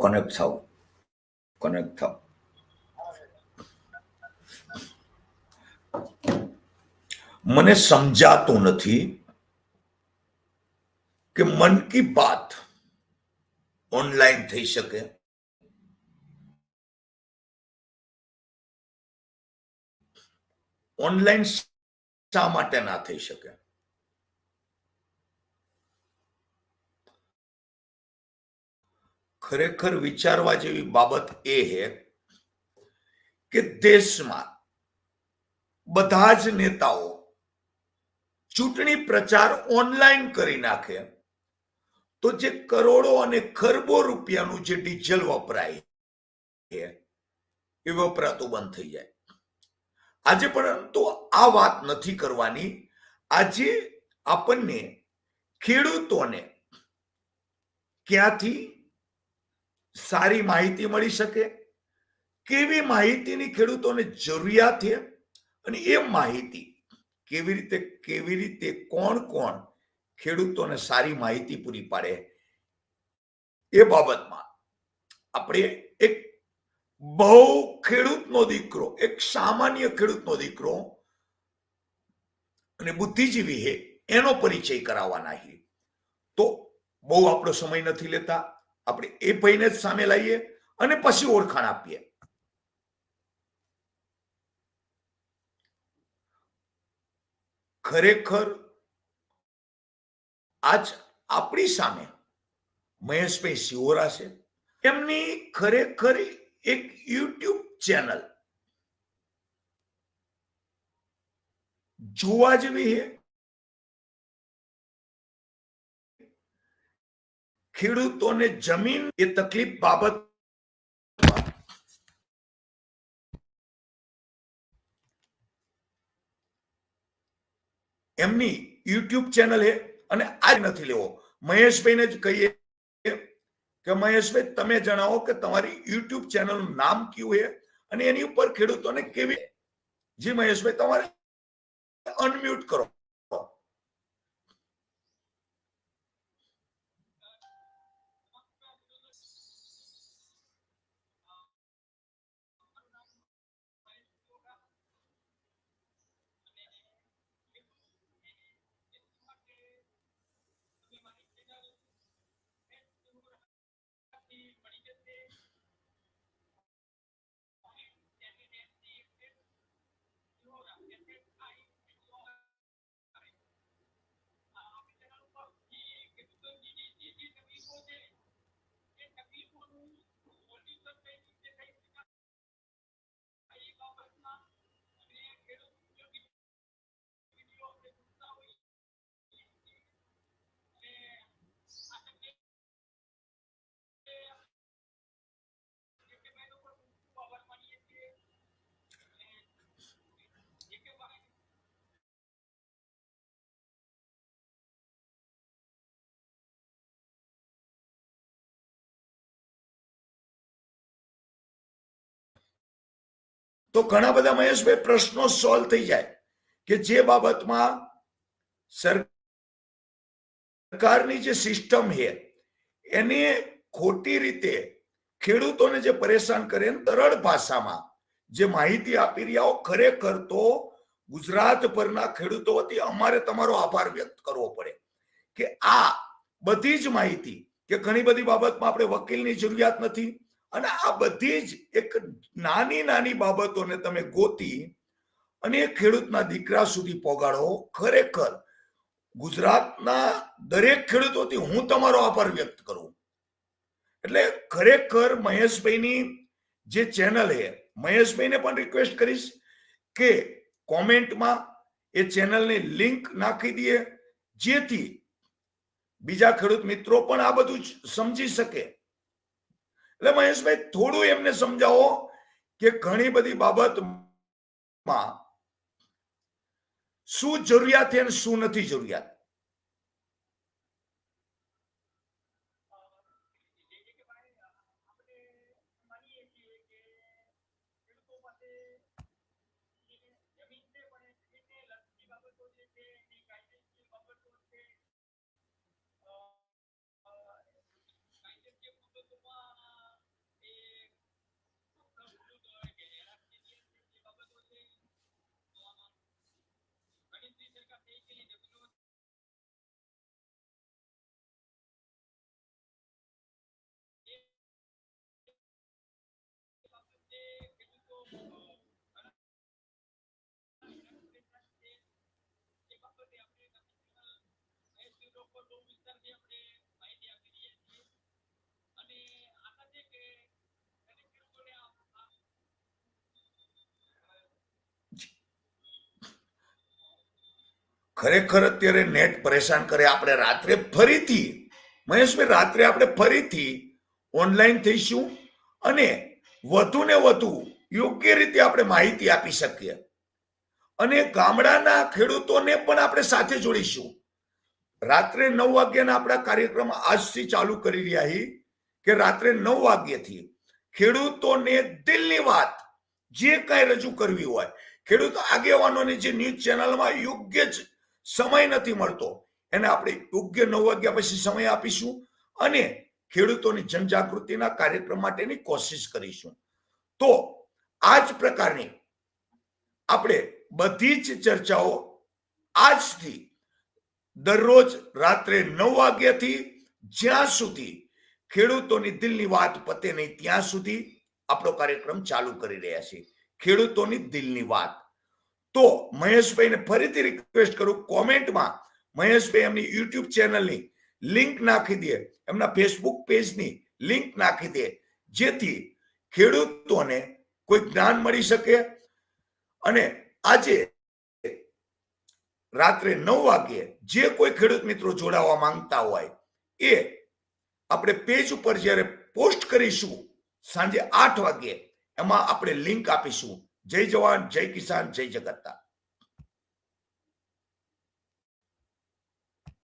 Connect થાવ connect થાવ મને સમજાતું નથી કે મન કી બાત ઓનલાઈન થઈ શકે ઓનલાઈન શા માટે ના થઈ શકે ખરેખર વિચારવા જેવી બાબત એ છે કે દેશમાં બધા જ નેતાઓ ચૂંટણી પ્રચાર ઓનલાઈન કરી નાખે તો જે કરોડો અને ખરબો રૂપિયાનું જે ડીઝલ વપરાય એ વપરાતું બંધ થઈ જાય. આજે પરંતુ આ વાત નથી કરવાની. આજે આપણને ખેડૂતોને ક્યાંથી સારી માહિતી મળી શકે, કેવી માહિતીની ખેડૂતોને જરૂરિયાત છે અને એ માહિતી કેવી રીતે કેવી રીતે કોણ કોણ ખેડૂતોને સારી માહિતી પૂરી પાડે એ બાબતમાં આપણે એક બહુ ખેડૂતનો દીકરો, એક સામાન્ય ખેડૂતનો દીકરો અને બુદ્ધિજીવી છે, એનો પરિચય કરાવવાના છે. તો બહુ આપણો સમય નથી લેતા આપણે એ ભાઈને જ સામે લાવીએ અને પછી ઓળખાણ આપીએ. ખરેખર આજ આપણી સામે મહેશભાઈ શિવોરા છે. એમની ખરેખર એક યુટ્યુબ ચેનલ. જોવા જેવી છે. ખેડૂતોને જમીન એ તકલીફ બાબત. એમની યુટ્યુબ ચેનલ હે અને આ નથી લેવો. મહેશભાઈને જ કહીએ કે મહેશભાઈ, તમે જણાવો કે તમારી યુટ્યુબ ચેનલનું નામ કયું છે અને એની ઉપર ખેડૂતોને કેવી જી મહેશભાઈ, તમારે અનમ્યુટ કરો. તો ઘણા બધા મહેશભાઈ પ્રશ્નો સોલ્વ થઈ જાય કે જે બાબતમાં સરકારની જે સિસ્ટમ છે, એને ખોટી રીતે ખેડૂતોને જે પરેશાન કરે તરળ ભાષામાં જે માહિતી આપી રહ્યા ખરેખર તો ગુજરાત પરના ખેડૂતો વતી અમારે તમારો આભાર વ્યક્ત કરવો પડે કે આ બધી જ માહિતી કે ઘણી બધી બાબતમાં આપણે વકીલની જરૂરિયાત નથી અને આ બધી જ એક નાની નાની બાબતોને તમે ગોતી અને એ ખેડૂતના દીકરા સુધી પહોંચાડો ખરેખર ગુજરાતના દરેક ખેડૂતોથી હું તમારો આભાર વ્યક્ત કરું. એટલે ખરેખર મહેશભાઈની જે ચેનલ છે મહેશભાઈને પણ રિક્વેસ્ટ કરીશ કે કોમેન્ટમાં એ ચેનલની લિંક નાખી દઈએ, જેથી બીજા ખેડૂત મિત્રો પણ આ બધું સમજી શકે. એટલે મહેશભાઈ, થોડું એમને સમજાવો કે ઘણી બધી બાબતમાં શું જરૂરિયાત છે અને શું નથી જરૂરિયાત? ખરેખર અત્યારે નેટ પરેશાન કરે. આપણે રાત્રે ફરીથી, મહેશભાઈ, રાત્રે આપણે ફરીથી ઓનલાઈન થઈશું અને વધુ ને વધુ યોગ્ય રીતે આપણે માહિતી આપી શકીએ. અને ગામડાના ખેડૂતોને પણ આપણે સાથે જોડીશું. રાત્રે નવ વાગ્યાના આપણા કાર્યક્રમ આજથી ચાલુ કરી રહ્યા છીએ કે રાત્રે નવ વાગ્યાથી ખેડૂતોને દિલની વાત જે કાંઈ રજૂ કરવી હોય, ખેડૂત આગેવાનોને જે ન્યૂઝ ચેનલમાં યોગ્ય જ સમય નથી મળતો, એને આપણે યોગ્ય નવ વાગ્યા પછી સમય આપીશું અને ખેડૂતોની જનજાગૃતિના કાર્યક્રમ માટેની કોશિશ કરીશું. તો આ જ પ્રકારની આપણે બધી જ ચર્ચાઓ આજથી દરરોજ રાત્રે નવ વાગ્યાથી જ્યાં સુધી ખેડૂતોની દિલની વાત પતે નહીં, ત્યાં સુધી આપણો કાર્યક્રમ ચાલુ કરી રહ્યા છીએ. ખેડૂતોની દિલની વાત. તો મહેશભાઈને ફરીથી રિક્વેસ્ટ કરું, કોમેન્ટમાં મહેશભાઈ એમની યુટ્યુબ ચેનલની લિંક નાખી દે, એમના ફેસબુક પેજની લિંક નાખી દે, જેથી ખેડૂતોને કોઈ જ્ઞાન મળી શકે અને આજે રાત્રે નવ વાગ્યે જે કોઈ ખેડૂત મિત્રો જોડાવા માંગતા હોય, એ આપણે પેજ ઉપર જ્યારે પોસ્ટ કરીશું, સાંજે આઠ વાગ્યે, એમાં આપણે લિંક આપીશું. જય જવાન, જય કિસાન, જય જગતતા